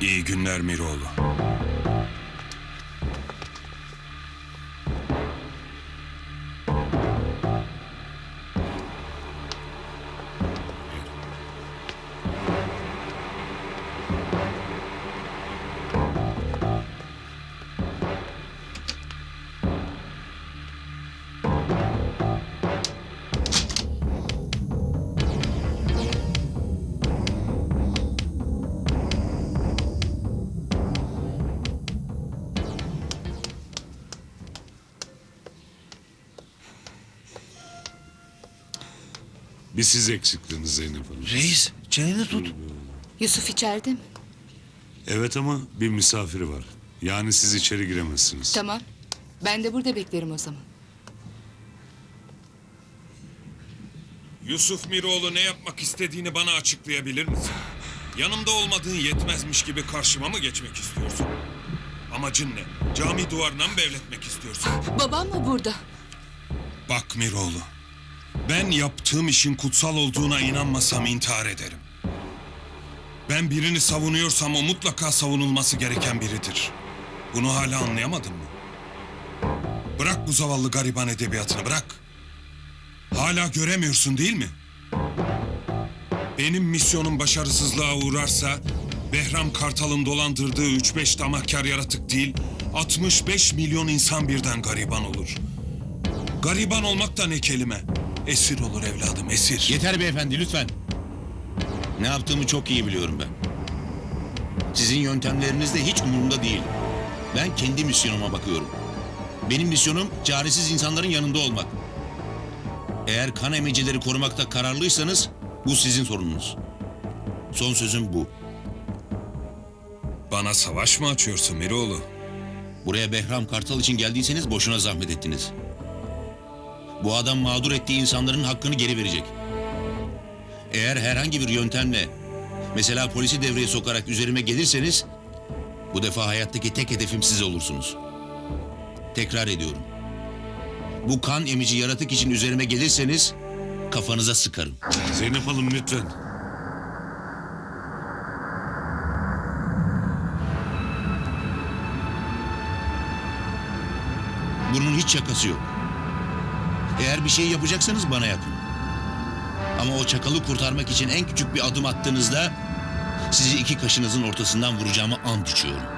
İyi günler Miroğlu. Bir siz eksiktiniz Zeynep Hanım. Reis çeneni tut. Yusuf içeride mi? Evet ama bir misafiri var. Yani siz içeri giremezsiniz. Tamam. Ben de burada beklerim o zaman. Yusuf Miroğlu ne yapmak istediğini bana açıklayabilir misin? Yanımda olmadığın yetmezmiş gibi karşıma mı geçmek istiyorsun? Amacın ne? Cami duvarına mı devletmek istiyorsun? Babam mı burada? Bak Miroğlu, ben yaptığım işin kutsal olduğuna inanmasam intihar ederim. Ben birini savunuyorsam o mutlaka savunulması gereken biridir. Bunu hala anlayamadın mı? Bırak bu zavallı gariban edebiyatını bırak. Hala göremiyorsun değil mi? Benim misyonum başarısızlığa uğrarsa Behram Kartal'ın dolandırdığı 3-5 damakar yaratık değil 65 milyon insan birden gariban olur. Gariban olmak da ne kelime? Esir olur evladım, esir. Yeter beyefendi lütfen. Ne yaptığımı çok iyi biliyorum ben. Sizin yöntemleriniz de hiç umurumda değil. Ben kendi misyonuma bakıyorum. Benim misyonum çaresiz insanların yanında olmak. Eğer kan emicileri korumakta kararlıysanız bu sizin sorununuz. Son sözüm bu. Bana savaş mı açıyorsun Miroğlu? Buraya Behram Kartal için geldiyseniz boşuna zahmet ettiniz. Bu adam mağdur ettiği insanların hakkını geri verecek. Eğer herhangi bir yöntemle, mesela polisi devreye sokarak üzerime gelirseniz, bu defa hayattaki tek hedefim siz olursunuz. Tekrar ediyorum. Bu kan emici yaratık için üzerime gelirseniz, kafanıza sıkarım. Zeynep Hanım lütfen. Bunun hiç şakası yok. Eğer bir şey yapacaksanız bana yapın. Ama o çakalı kurtarmak için en küçük bir adım attığınızda sizi iki kaşınızın ortasından vuracağımı ant içiyorum.